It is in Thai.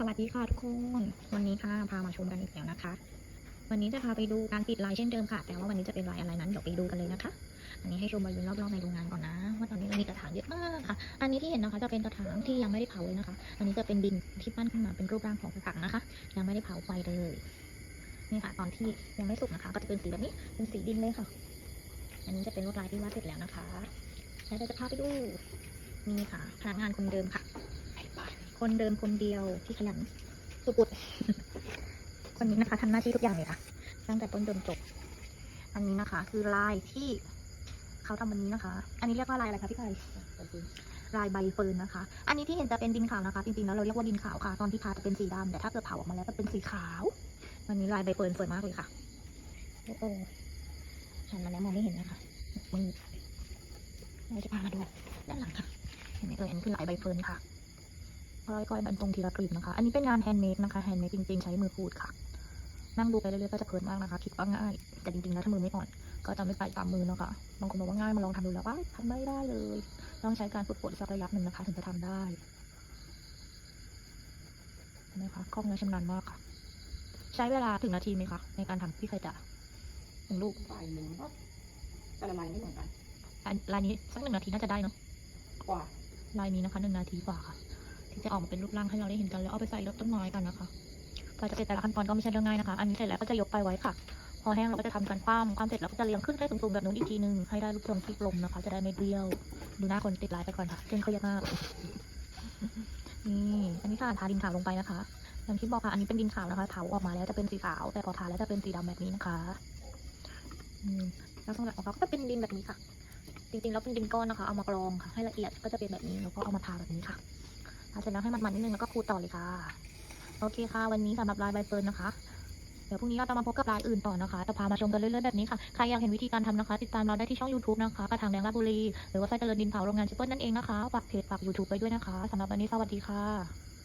สวัสดีค่ะทุกคน วันนี้ค่ะพามาชมกันอีกแล้วนะคะ วันนี้จะพาไปดูการติดลายเช่นเดิมค่ะ แต่ว่าวันนี้จะเป็นลายอะไรนั้นเดี๋ยวไปดูกันเลยนะคะ อันนี้ให้ชมบริเวณรอบๆในโรงงานก่อนนะ ว่าตอนนี้มีกระถางเยอะมากค่ะ อันนี้ที่เห็นนะคะจะเป็นกระถางที่ยังไม่ได้เผาเลยนะคะ อันนี้จะเป็นดินที่ปั้นขึ้นมาเป็นรูปร่างของกระถางนะคะ ยังไม่ได้เผาไฟเลย นี่ค่ะ ตอนที่ยังไม่สุกนะคะ ก็จะเป็นสีแบบนี้ เป็นสีดินเลยค่ะ อันนี้จะเป็นลวดลายที่วาดเสร็จแล้วนะคะ แล้วเราจะพาไปดูนี่ค่ะพนักงานคนเดิมค่ะ คนเดิมคนเดียวที่ขยันสุดๆคนนี้นะคะทำหน้าที่ทุกอย่างเลยค่ะตั้งแต่ต้นจนจบ อันนี้นะคะ คือลายที่เขาทำวันนี้นะคะ อันนี้เรียกว่าลายอะไรคะพี่ไก่ลายใบเฟิร์นนะคะ อันนี้ที่เห็นจะเป็นดินขาวนะคะจริงๆแล้วเราเรียกว่าดินขาวค่ะ ตอนที่ทาจะเป็นสีดำแต่ถ้าเกิดเผาออกมาแล้วจะเป็นสีขาววันนี้ลายใบเฟิร์นสวยมากเลยค่ะโอ้โหหันมาแล้วมองไม่เห็นนะคะมือเราจะพามาดูด้านหลังค่ะ เห็นไหมเอ่ยอันนี้คือลายใบเฟิร์นค่ะ ก้อยบรรตรงทีละกลีบนะคะ อันนี้เป็นงานแฮนด์เมดนะคะแฮนด์เมดจริงๆ ใช้มือขูดค่ะ นั่งดูไปเรื่อยๆก็จะเพลินมากนะคะ คิดว่าง่าย แต่จริงๆแล้วถ้ามือไม่อ่อน ก็จะไม่ไปตามมือเนาะค่ะบางคนบอกว่าง่ายมาลองทำดูแล้วว่าทำไม่ได้เลย ต้องใช้การฝึกฝนสักระยะหนึ่งนะคะ ถึงจะทำได้เห็นไหมคะคล่องและชำนาญมากค่ะ ใช้เวลาถึงนาทีไหมคะในการทำพี่เคยจะหนึ่งลูกฝ่ายหนึ่งก็แต่ละลายไม่เหมือนกันอันลายนี้สักหนึ่งนาทีน่าจะได้เนาะกว่าลายนี้นะคะหนึ่งนาทีกว่าค่ะ ที่จะออกมาเป็นรูปร่างให้เราได้เห็นกันแล้วเอาไปใส่รถต้นไม้กันนะคะกว่าจะเสร็จแต่ละขั้นตอนก็ไม่ใช่เรื่องง่ายนะคะ อันนี้เสร็จแล้วก็จะยกไปไว้ค่ะ พอแห้งเราก็จะทำการคว่ำคว่ำเสร็จแล้วก็จะเรียงขึ้นให้สูงๆแบบนู้นอีกทีนึงให้ได้รูปทรงที่กลมนะคะ จะได้ไม่เบี้ยว ดูหน้าคนติดลายไปก่อนค่ะเส้นเขาเยอะมากนี่อันนี้ค่ะทาดินขาวลงไปนะคะอย่างที่บอกค่ะ อันนี้เป็นดินขาวนะคะ เผาออกมาแล้วจะเป็นสีขาว แต่พอทาแล้วจะเป็นสีดำแบบนี้นะคะแล้วตรงหลังของเขาก็จะเป็นดินแบบนี้ค่ะ จริงๆแล้วเป็นดินก้อนนะคะ เอามากรองค่ะ ให้ละเอียดก็จะเป็นแบบนี้ แล้วก็เอามาทาแบบนี้ค่ะ เสร็จแล้วให้มันๆนิดนึงแล้วก็ขูดต่อเลยค่ะ โอเคค่ะ วันนี้สำหรับลายใบเฟิร์นนะคะเดี๋ยวพรุ่งนี้เราจะมาพบกับลายอื่นต่อนะคะจะพามาชมกันเรื่อยๆแบบนี้ค่ะ ใครอยากเห็นวิธีการทำนะคะ ติดตามเราได้ที่ช่อง YouTube นะคะ กระถางแดงราชบุรี หรือว่าไฟเจริญดินเผาโรงงานชิปเปิลนั่นเองนะคะ ฝากเพจฝาก YouTube ไปด้วยนะคะสำหรับวันนี้สวัสดีค่ะ